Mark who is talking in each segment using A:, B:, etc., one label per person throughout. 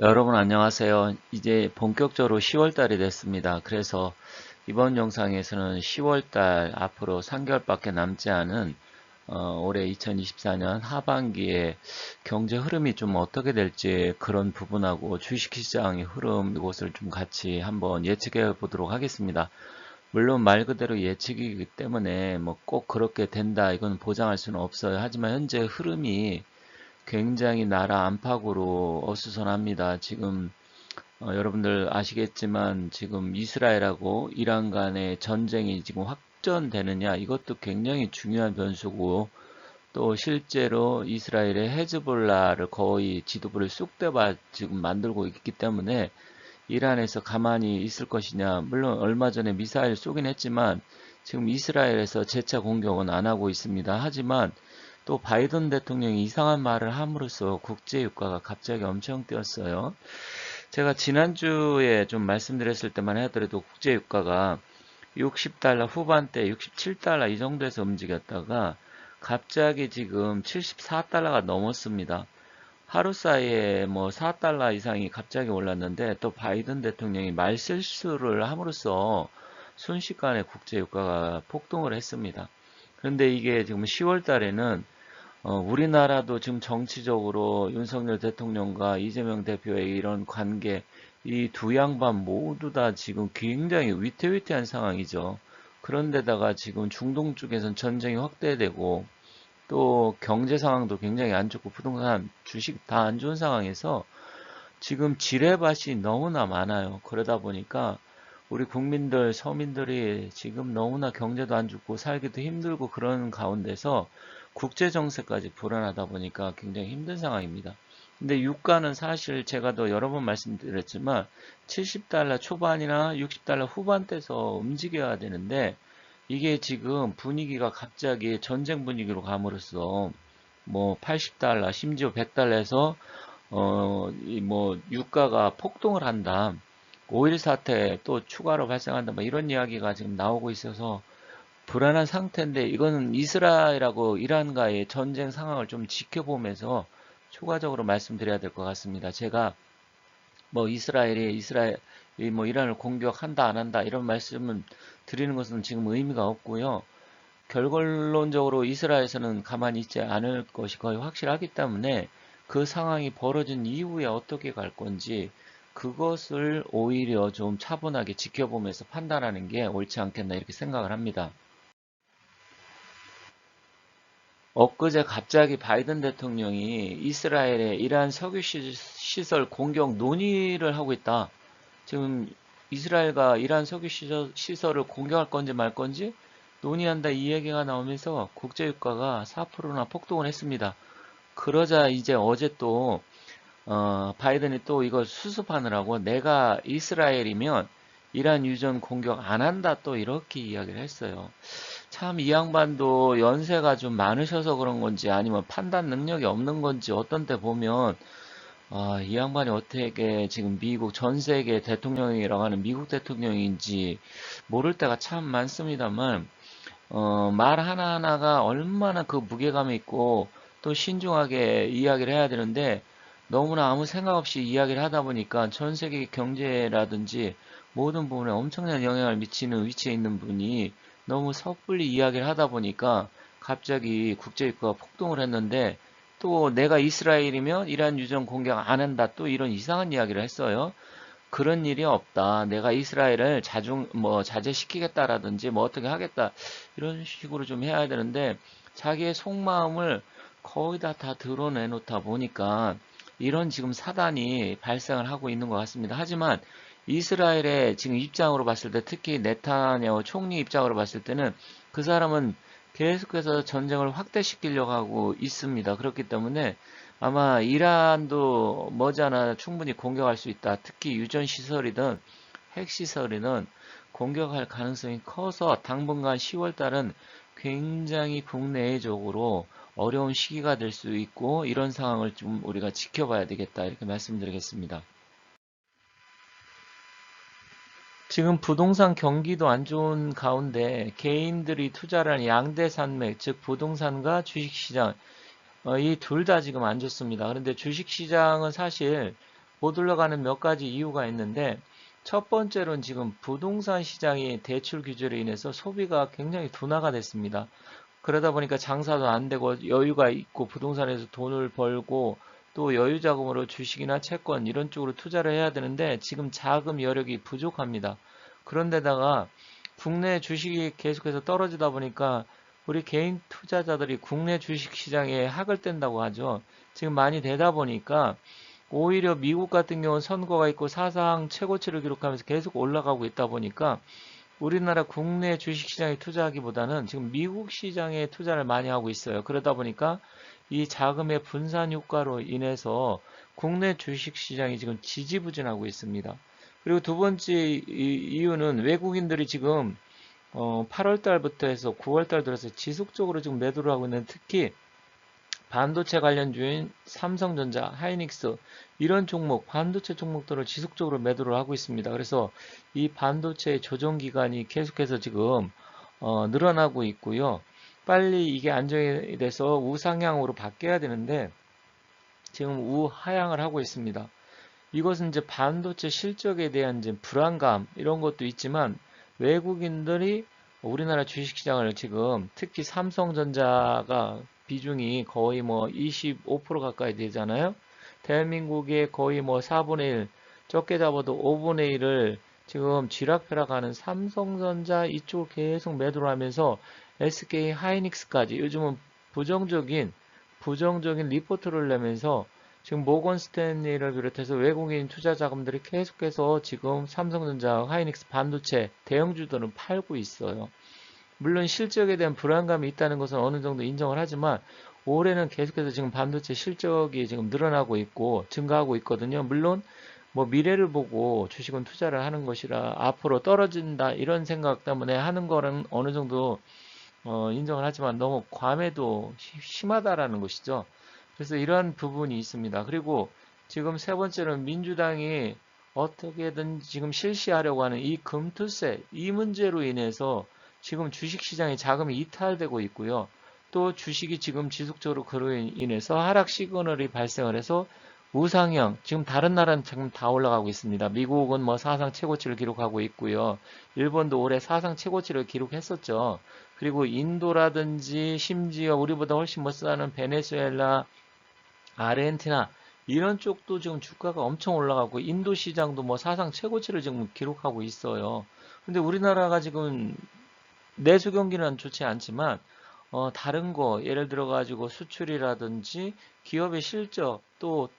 A: 여러분 안녕하세요. 이제 본격적으로 10월달이 됐습니다. 그래서 이번 영상에서는 10월달 앞으로 3개월밖에 남지 않은 어, 올해 2024년 하반기에 경제 흐름이 좀 어떻게 될지 그런 부분하고 주식시장의 흐름 이것을 좀 같이 한번 예측해 보도록 하겠습니다. 물론 말 그대로 예측이기 때문에 뭐 꼭 그렇게 된다 이건 보장할 수는 없어요. 하지만 현재 흐름이 굉장히 나라 안팎으로 어수선합니다. 지금 어, 여러분들 아시겠지만 지금 이스라엘하고 이란 간의 전쟁이 지금 확전되느냐 이것도 굉장히 중요한 변수고 또 실제로 이스라엘의 헤즈볼라를 거의 지도부를 쑥대밭 지금 만들고 있기 때문에 이란에서 가만히 있을 것이냐 물론 얼마 전에 미사일 쏘긴 했지만 지금 이스라엘에서 재차 공격은 안 하고 있습니다. 하지만 또 바이든 대통령이 이상한 말을 함으로써 국제 유가가 갑자기 엄청 뛰었어요. 제가 지난주에 좀 말씀드렸을 때만 하더라도 국제 유가가 60달러 후반대 67달러 이 정도에서 움직였다가 갑자기 지금 74달러가 넘었습니다. 하루 사이에 뭐 4달러 이상이 갑자기 올랐는데 또 바이든 대통령이 말실수를 함으로써 순식간에 국제 유가가 폭등을 했습니다. 그런데 이게 지금 10월 달에는 어, 우리나라도 지금 정치적으로 윤석열 대통령과 이재명 대표의 이런 관계, 이 두 양반 모두 다 지금 굉장히 위태위태한 상황이죠. 그런데다가 지금 중동 쪽에선 전쟁이 확대되고 또 경제 상황도 굉장히 안 좋고 부동산, 주식 다 안 좋은 상황에서 지금 지뢰밭이 너무나 많아요. 그러다 보니까 우리 국민들, 서민들이 지금 너무나 경제도 안 좋고 살기도 힘들고 그런 가운데서 국제 정세까지 불안하다 보니까 굉장히 힘든 상황입니다. 근데 유가는 사실 제가 더 여러 번 말씀드렸지만 70달러 초반이나 60달러 후반대에서 움직여야 되는데 이게 지금 분위기가 갑자기 전쟁 분위기로 감으로써 뭐 80달러 심지어 100달러에서 어뭐 유가가 폭등을 한다. 오일 사태 또 추가로 발생한다. 뭐 이런 이야기가 지금 나오고 있어서 불안한 상태인데 이거는 이스라엘하고 이란과의 전쟁 상황을 좀 지켜보면서 추가적으로 말씀드려야 될 것 같습니다. 제가 뭐 이스라엘이 이스라엘 뭐 이란을 공격한다 안 한다 이런 말씀을 드리는 것은 지금 의미가 없고요. 결론적으로 이스라엘에서는 가만히 있지 않을 것이 거의 확실하기 때문에 그 상황이 벌어진 이후에 어떻게 갈 건지 그것을 오히려 좀 차분하게 지켜보면서 판단하는 게 옳지 않겠나 이렇게 생각을 합니다. 엊그제 갑자기 바이든 대통령이 이스라엘의 이란 석유 시설 공격 논의를 하고 있다. 지금 이스라엘과 이란 석유 시설을 공격할 건지 말 건지 논의한다 이 얘기가 나오면서 국제유가가 4%나 폭등을 했습니다. 그러자 이제 어제 또 어, 바이든이 또 이걸 수습하느라고 내가 이스라엘이면 이란 유전 공격 안 한다 또 이렇게 이야기를 했어요. 참 이 양반도 연세가 좀 많으셔서 그런 건지 아니면 판단 능력이 없는 건지 어떤 때 보면 아, 이 양반이 어떻게 지금 미국 전 세계 대통령이라고 하는 미국 대통령인지 모를 때가 참 많습니다만 어, 말 하나하나가 얼마나 그 무게감이 있고 또 신중하게 이야기를 해야 되는데 너무나 아무 생각 없이 이야기를 하다 보니까 전 세계 경제라든지 모든 부분에 엄청난 영향을 미치는 위치에 있는 분이 너무 섣불리 이야기를 하다 보니까 갑자기 국제유가가 폭등을 했는데 또 내가 이스라엘이면 이란 유전 공격 안 한다 또 이런 이상한 이야기를 했어요. 그런 일이 없다. 내가 이스라엘을 자중 뭐 자제시키겠다라든지 뭐 어떻게 하겠다 이런 식으로 좀 해야 되는데 자기의 속마음을 거의 다 다 드러내놓다 보니까 이런 지금 사단이 발생을 하고 있는 것 같습니다. 하지만 이스라엘의 지금 입장으로 봤을 때 특히 네타냐후 총리 입장으로 봤을 때는 그 사람은 계속해서 전쟁을 확대시키려고 하고 있습니다. 그렇기 때문에 아마 이란도 머지않아 충분히 공격할 수 있다. 특히 유전 시설이든 핵 시설이든 공격할 가능성이 커서 당분간 10월 달은 굉장히 국내적으로 어려운 시기가 될 수 있고 이런 상황을 좀 우리가 지켜봐야 되겠다 이렇게 말씀드리겠습니다. 지금 부동산 경기도 안 좋은 가운데 개인들이 투자를 양대 산맥, 즉 부동산과 주식시장 어, 이둘 다 지금 안 좋습니다. 그런데 주식시장은 사실 못 올라가는 몇 가지 이유가 있는데 첫 번째로는 지금 부동산 시장의 대출 규제로 인해서 소비가 굉장히 둔화가 됐습니다. 그러다 보니까 장사도 안 되고 여유가 있고 부동산에서 돈을 벌고 또 여유 자금으로 주식이나 채권 이런 쪽으로 투자를 해야 되는데 지금 자금 여력이 부족합니다. 그런데다가 국내 주식이 계속해서 떨어지다 보니까 우리 개인 투자자들이 국내 주식 시장에 학을 뗀다고 하죠. 지금 많이 되다 보니까 오히려 미국 같은 경우는 선거가 있고 사상 최고치를 기록하면서 계속 올라가고 있다 보니까 우리나라 국내 주식 시장에 투자하기보다는 지금 미국 시장에 투자를 많이 하고 있어요. 그러다 보니까 이 자금의 분산 효과로 인해서 국내 주식시장이 지금 지지부진하고 있습니다. 그리고 두 번째 이유는 외국인들이 지금 8월 달부터 해서 9월 달 들어서 지속적으로 지금 매도를 하고 있는 특히 반도체 관련주인 삼성전자, 하이닉스 이런 종목, 반도체 종목들을 지속적으로 매도를 하고 있습니다. 그래서 이 반도체 조정 기간이 계속해서 지금 어, 늘어나고 있고요. 빨리 이게 안정이 돼서 우상향으로 바뀌어야 되는데 지금 우하향을 하고 있습니다. 이것은 이제 반도체 실적에 대한 이제 불안감 이런 것도 있지만 외국인들이 우리나라 주식시장을 지금 특히 삼성전자가 비중이 거의 뭐 25% 가까이 되잖아요. 대한민국의 거의 뭐 4분의 1, 적게 잡아도 5분의 1을 지금 쥐락펴락하는 삼성전자 이쪽을 계속 매도를 하면서 SK 하이닉스까지 요즘은 부정적인 부정적인 리포트를 내면서 지금 모건 스탠리를 비롯해서 외국인 투자 자금들이 계속해서 지금 삼성전자, 하이닉스 반도체 대형주들은 팔고 있어요. 물론 실적에 대한 불안감이 있다는 것은 어느 정도 인정을 하지만 올해는 계속해서 지금 반도체 실적이 지금 늘어나고 있고 증가하고 있거든요. 물론 뭐 미래를 보고 주식은 투자를 하는 것이라 앞으로 떨어진다 이런 생각 때문에 하는 거는 어느 정도 어 인정을 하지만 너무 과매도 심하다라는 것이죠. 그래서 이러한 부분이 있습니다. 그리고 지금 세 번째는 민주당이 어떻게든 지금 실시하려고 하는 이 금투세 이 문제로 인해서 지금 주식시장에 자금이 이탈되고 있고요. 또 주식이 지금 지속적으로 그로 인해서 하락 시그널이 발생을 해서 우상형, 지금 다른 나라는 지금 다 올라가고 있습니다. 미국은 뭐 사상 최고치를 기록하고 있고요. 일본도 올해 사상 최고치를 기록했었죠. 그리고 인도라든지 심지어 우리보다 훨씬 못 사는 베네수엘라, 아르헨티나 이런 쪽도 지금 주가가 엄청 올라가고 인도 시장도 뭐 사상 최고치를 지금 기록하고 있어요. 근데 우리나라가 지금 내수 경기는 좋지 않지만 어, 다른 거 예를 들어 가지고 수출이라든지 기업의 실적 또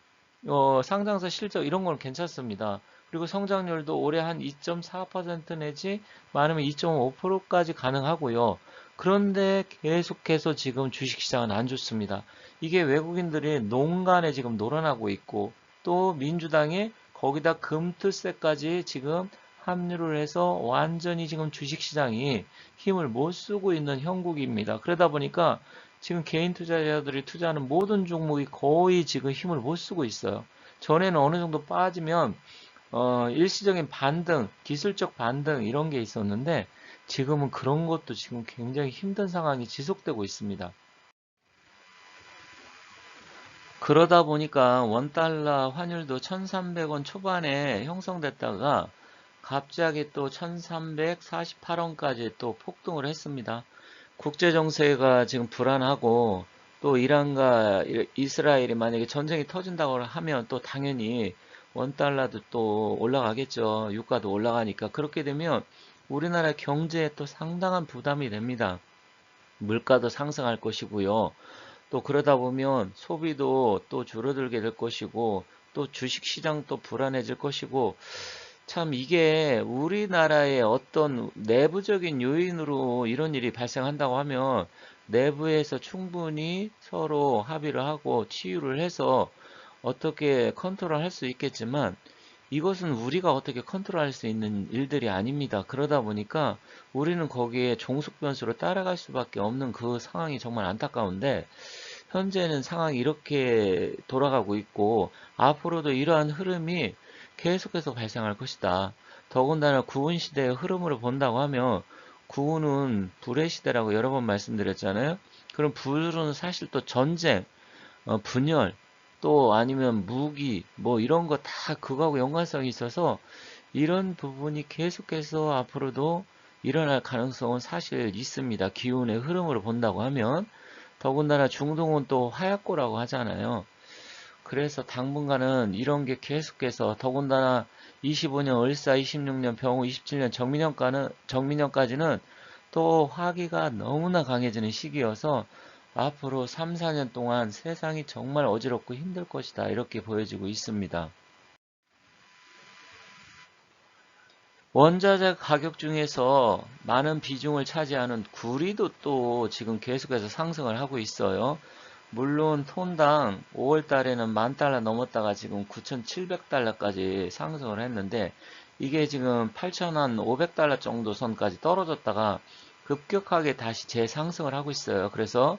A: 어, 상장사 실적 이런 건 괜찮습니다. 그리고 성장률도 올해 한 2.4% 내지 많으면 2.5%까지 가능하고요. 그런데 계속해서 지금 주식시장은 안 좋습니다. 이게 외국인들이 농간에 지금 놀아나고 있고 또 민주당이 거기다 금투세까지 지금 합류를 해서 완전히 지금 주식시장이 힘을 못 쓰고 있는 형국입니다. 그러다 보니까 지금 개인 투자자들이 투자하는 모든 종목이 거의 지금 힘을 못 쓰고 있어요. 전에는 어느 정도 빠지면 어, 일시적인 반등, 기술적 반등 이런 게 있었는데 지금은 그런 것도 지금 굉장히 힘든 상황이 지속되고 있습니다. 그러다 보니까 원달러 환율도 1300원 초반에 형성됐다가 갑자기 또 1348원까지 또 폭등을 했습니다. 국제 정세가 지금 불안하고 또 이란과 이스라엘이 만약에 전쟁이 터진다고 하면 또 당연히 원달러도 또 올라가겠죠. 유가도 올라가니까 그렇게 되면 우리나라 경제에 또 상당한 부담이 됩니다. 물가도 상승할 것이고요. 또 그러다 보면 소비도 또 줄어들게 될 것이고 또 주식시장도 불안해질 것이고 참 이게 우리나라의 어떤 내부적인 요인으로 이런 일이 발생한다고 하면 내부에서 충분히 서로 합의를 하고 치유를 해서 어떻게 컨트롤 할 수 있겠지만 이것은 우리가 어떻게 컨트롤 할 수 있는 일들이 아닙니다. 그러다 보니까 우리는 거기에 종속 변수로 따라갈 수밖에 없는 그 상황이 정말 안타까운데 현재는 상황이 이렇게 돌아가고 있고 앞으로도 이러한 흐름이 계속해서 발생할 것이다. 더군다나 구은 시대의 흐름으로 본다고 하면 구은은 불의 시대라고 여러 번 말씀드렸잖아요. 그럼 불은 사실 또 전쟁, 어, 분열, 또 아니면 무기 뭐 이런 거 다 그거하고 연관성이 있어서 이런 부분이 계속해서 앞으로도 일어날 가능성은 사실 있습니다. 기운의 흐름으로 본다고 하면 더군다나 중동은 또 화약고라고 하잖아요. 그래서 당분간은 이런 게 계속해서 더군다나 25년 을사 26년 병우 27년 정민년까는 정민년까지는 또 화기가 너무나 강해지는 시기여서 앞으로 3, 4년 동안 세상이 정말 어지럽고 힘들 것이다 이렇게 보여지고 있습니다. 원자재 가격 중에서 많은 비중을 차지하는 구리도 또 지금 계속해서 상승을 하고 있어요. 물론 톤당 5월 달에는 만 달러 넘었다가 지금 9,700달러까지 상승을 했는데 이게 지금 8,500달러 정도 선까지 떨어졌다가 급격하게 다시 재상승을 하고 있어요. 그래서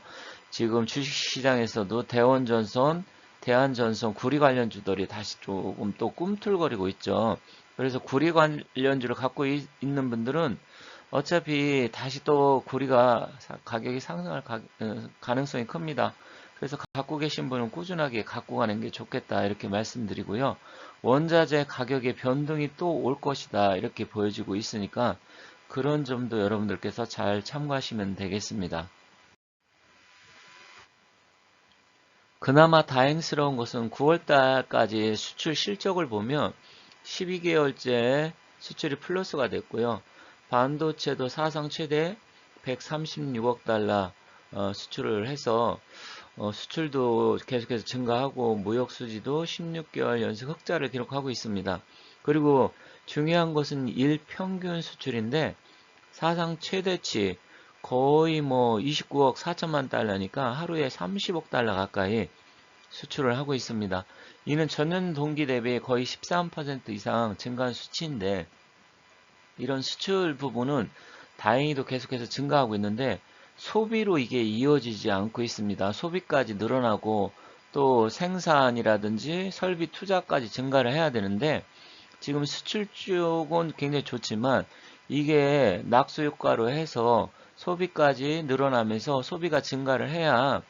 A: 지금 주식시장에서도 대원전선, 대한전선, 구리 관련주들이 다시 조금 또 꿈틀거리고 있죠. 그래서 구리 관련주를 갖고 있, 는 분들은 어차피 다시 또 구리가 가격이 상승할 가, 어, 가능성이 큽니다. 그래서 갖고 계신 분은 꾸준하게 갖고 가는 게 좋겠다 이렇게 말씀드리고요. 원자재 가격의 변동이 또 올 것이다 이렇게 보여지고 있으니까 그런 점도 여러분들께서 잘 참고하시면 되겠습니다. 그나마 다행스러운 것은 9월달까지 수출 실적을 보면 12개월째 수출이 플러스가 됐고요. 반도체도 사상 최대 136억 달러 어, 수출을 해서 어, 수출도 계속해서 증가하고 무역 수지도 16개월 연속 흑자를 기록하고 있습니다. 그리고 중요한 것은 일 평균 수출인데 사상 최대치 거의 뭐 29억 4천만 달러니까 하루에 30억 달러 가까이 수출을 하고 있습니다. 이는 전년 동기 대비 거의 13% 이상 증가한 수치인데 이런 수출 부분은 다행히도 계속해서 증가하고 있는데 소비로 이게 이어지지 않고 있습니다. 소비까지 늘어나고 또 생산이라든지 설비 투자까지 증가를 해야 되는데 지금 수출 쪽은 굉장히 좋지만 이게 낙수 효과로 해서 소비까지 늘어나면서 소비가 증가를 해야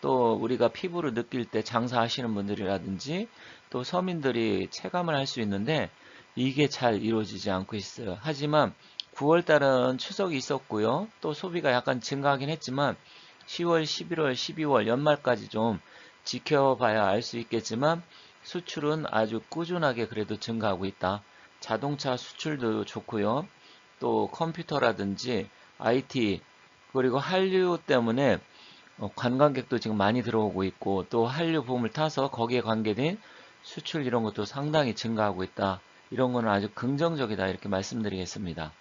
A: 또 우리가 피부를 느낄 때 장사하시는 분들이라든지 또 서민들이 체감을 할 수 있는데 이게 잘 이루어지지 않고 있어요. 하지만 9월 달은 추석이 있었고요. 또 소비가 약간 증가하긴 했지만 10월, 11월, 12월 연말까지 좀 지켜봐야 알 수 있겠지만 수출은 아주 꾸준하게 그래도 증가하고 있다. 자동차 수출도 좋고요. 또 컴퓨터라든지 IT 그리고 한류 때문에 어, 관광객도 지금 많이 들어오고 있고 또 한류 붐을 타서 거기에 관계된 수출 이런 것도 상당히 증가하고 있다. 이런 거는 아주 긍정적이다 이렇게 말씀드리겠습니다.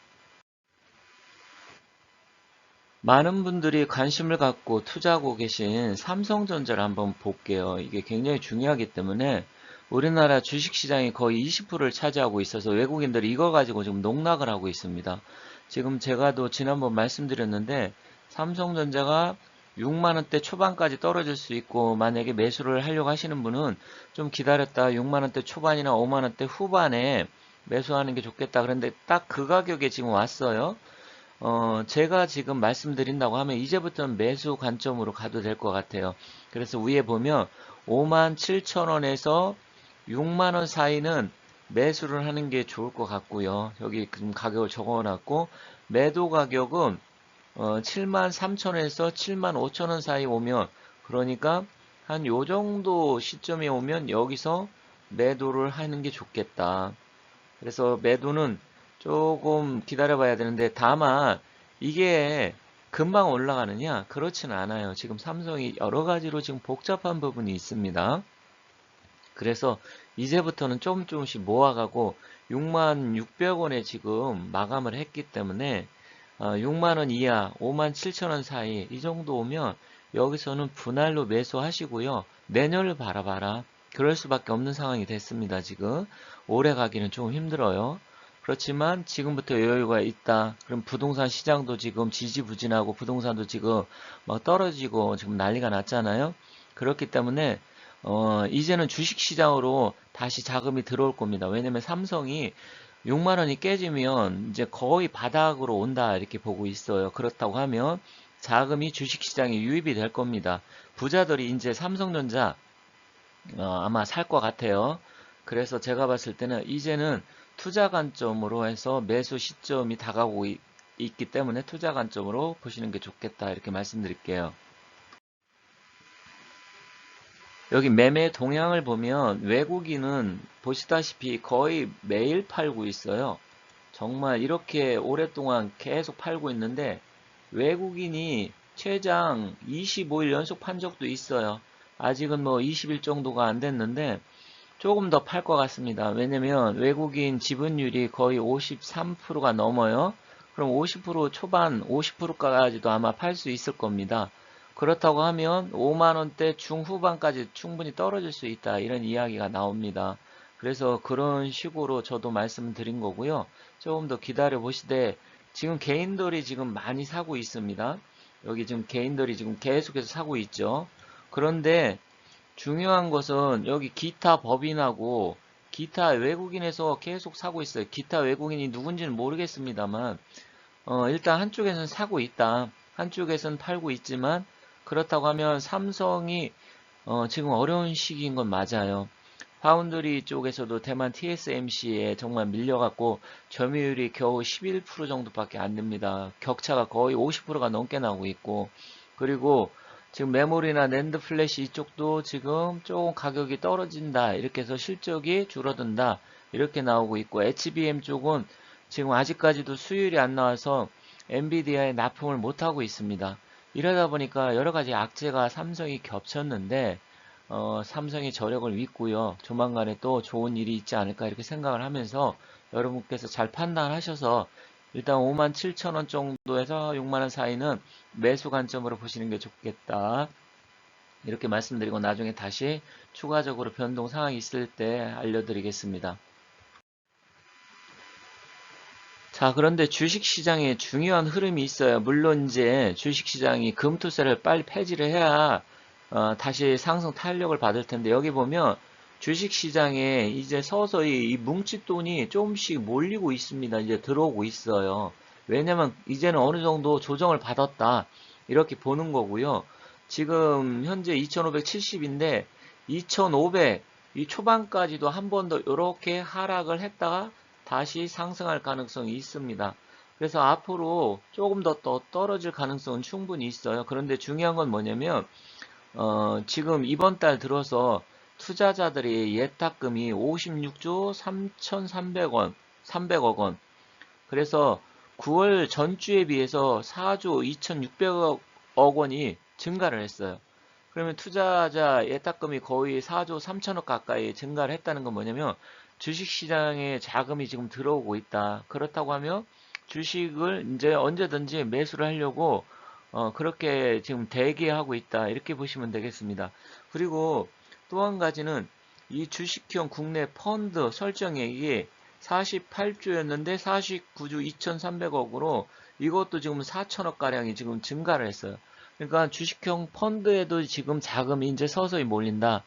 A: 많은 분들이 관심을 갖고 투자하고 계신 삼성전자를 한번 볼게요. 이게 굉장히 중요하기 때문에 우리나라 주식시장이 거의 20%를 차지하고 있어서 외국인들이 이거 가지고 지금 농락을 하고 있습니다. 지금 제가 또 지난번 말씀드렸는데 삼성전자가 6만원대 초반까지 떨어질 수 있고 만약에 매수를 하려고 하시는 분은 좀 기다렸다 6만원대 초반이나 5만원대 후반에 매수하는 게 좋겠다 그런데 딱 그 가격에 지금 왔어요 어 제가 지금 말씀드린다고 하면 이제부터는 매수 관점으로 가도 될 것 같아요 그래서 위에 보면 5만 7천원에서 6만원 사이는 매수를 하는 게 좋을 것 같고요 여기 지금 가격을 적어 놨고 매도 가격은 어, 7만 3천원에서 7만 5천원 사이 오면 그러니까 한 요 정도 시점에 오면 여기서 매도를 하는 게 좋겠다. 그래서 매도는 조금 기다려 봐야 되는데 다만 이게 금방 올라가느냐 그렇지는 않아요. 지금 삼성이 여러 가지로 지금 복잡한 부분이 있습니다. 그래서 이제부터는 조금 조금씩 모아가고 6만 600원에 지금 마감을 했기 때문에 어, 6만원 이하 5만 7천원 사이 이 정도 오면 여기서는 분할로 매수하시고요. 내년을 바라봐라. 그럴 수밖에 없는 상황이 됐습니다. 지금 오래 가기는 좀 힘들어요. 그렇지만 지금부터 여유가 있다. 그럼 부동산 시장도 지금 지지부진하고 부동산도 지금 막 떨어지고 지금 난리가 났잖아요. 그렇기 때문에 어, 이제는 주식시장으로 다시 자금이 들어올 겁니다. 왜냐면 삼성이 6만원이 깨지면 이제 거의 바닥으로 온다 이렇게 보고 있어요. 그렇다고 하면 자금이 주식시장에 유입이 될 겁니다. 부자들이 이제 삼성전자 어, 아마 살 것 같아요. 그래서 제가 봤을 때는 이제는 투자 관점으로 해서 매수 시점이 다가오고 있, 있기 때문에 투자 관점으로 보시는 게 좋겠다 이렇게 말씀드릴게요. 여기 매매 동향을 보면 외국인은 보시다시피 거의 매일 팔고 있어요. 정말 이렇게 오랫동안 계속 팔고 있는데 외국인이 최장 25일 연속 판 적도 있어요. 아직은 뭐 20일 정도가 안 됐는데 조금 더 팔 것 같습니다. 왜냐면 외국인 지분율이 거의 53%가 넘어요. 그럼 50% 초반 50%까지도 아마 팔 수 있을 겁니다. 그렇다고 하면 5만원대 중후반까지 충분히 떨어질 수 있다 이런 이야기가 나옵니다. 그래서 그런 식으로 저도 말씀드린 거고요. 조금 더 기다려 보시되 지금 개인들이 지금 많이 사고 있습니다. 여기 지금 개인들이 지금 계속해서 사고 있죠. 그런데 중요한 것은 여기 기타 법인하고 기타 외국인에서 계속 사고 있어요. 기타 외국인이 누군지는 모르겠습니다만 어, 일단 한쪽에서는 사고 있다. 한쪽에서는 팔고 있지만 그렇다고 하면 삼성이 어, 지금 어려운 시기인 건 맞아요. 파운드리 쪽에서도 대만 TSMC에 정말 밀려갖고 점유율이 겨우 11% 정도밖에 안 됩니다. 격차가 거의 50%가 넘게 나오고 있고 그리고 지금 메모리나 랜드 플래시 이쪽도 지금 조금 가격이 떨어진다 이렇게 해서 실적이 줄어든다 이렇게 나오고 있고 HBM 쪽은 지금 아직까지도 수율이 안 나와서 엔비디아에 납품을 못하고 있습니다. 이러다 보니까 여러 가지 악재가 삼성이 겹쳤는데 어, 삼성이 저력을 믿고요. 조만간에 또 좋은 일이 있지 않을까 이렇게 생각을 하면서 여러분께서 잘 판단하셔서 일단 5만 7천 원 정도에서 6만 원 사이는 매수 관점으로 보시는 게 좋겠다. 이렇게 말씀드리고 나중에 다시 추가적으로 변동 상황이 있을 때 알려드리겠습니다. 자, 그런데 주식시장에 중요한 흐름이 있어요. 물론 이제 주식시장이 금투세를 빨리 폐지를 해야 어, 다시 상승 탄력을 받을 텐데 여기 보면 주식시장에 이제 서서히 이 뭉칫돈이 조금씩 몰리고 있습니다. 이제 들어오고 있어요. 왜냐면 이제는 어느 정도 조정을 받았다. 이렇게 보는 거고요. 지금 현재 2570인데 2500 이 초반까지도 한 번 더 이렇게 하락을 했다가 다시 상승할 가능성이 있습니다. 그래서 앞으로 조금 더 떨어질 가능성은 충분히 있어요. 그런데 중요한 건 뭐냐면 어, 지금 이번 달 들어서 투자자들이 예탁금이 56조 3,300원, 300억 원. 그래서 9월 전주에 비해서 4조 2,600억 원이 증가를 했어요. 그러면 투자자 예탁금이 거의 4조 3천억 가까이 증가를 했다는 건 뭐냐면 주식시장에 자금이 지금 들어오고 있다. 그렇다고 하면 주식을 이제 언제든지 매수를 하려고 어, 그렇게 지금 대기하고 있다. 이렇게 보시면 되겠습니다. 그리고 또 한 가지는 이 주식형 국내 펀드 설정액이 48조였는데 49조 2,300억으로 이것도 지금 4천억 가량이 지금 증가를 했어요. 그러니까 주식형 펀드에도 지금 자금이 이제 서서히 몰린다.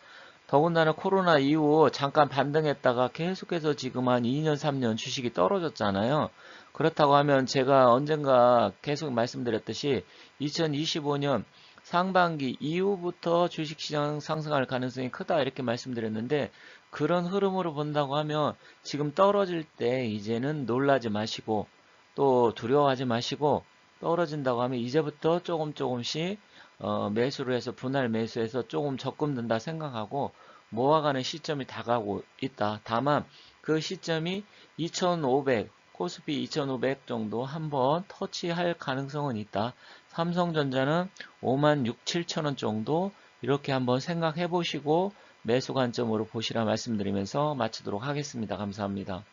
A: 더군다나 코로나 이후 잠깐 반등했다가 계속해서 지금 한 2년, 3년 주식이 떨어졌잖아요. 그렇다고 하면 제가 언젠가 계속 말씀드렸듯이 2025년 상반기 이후부터 주식시장 상승할 가능성이 크다 이렇게 말씀드렸는데 그런 흐름으로 본다고 하면 지금 떨어질 때 이제는 놀라지 마시고 또 두려워하지 마시고 떨어진다고 하면 이제부터 조금 조금씩 어, 매수를 해서 분할 매수해서 조금 적금 든다 생각하고 모아가는 시점이 다가오고 있다. 다만 그 시점이 2500 코스피 2500 정도 한번 터치할 가능성은 있다. 삼성전자는 5만 6, 7천원 정도 이렇게 한번 생각해 보시고 매수 관점으로 보시라 말씀드리면서 마치도록 하겠습니다. 감사합니다.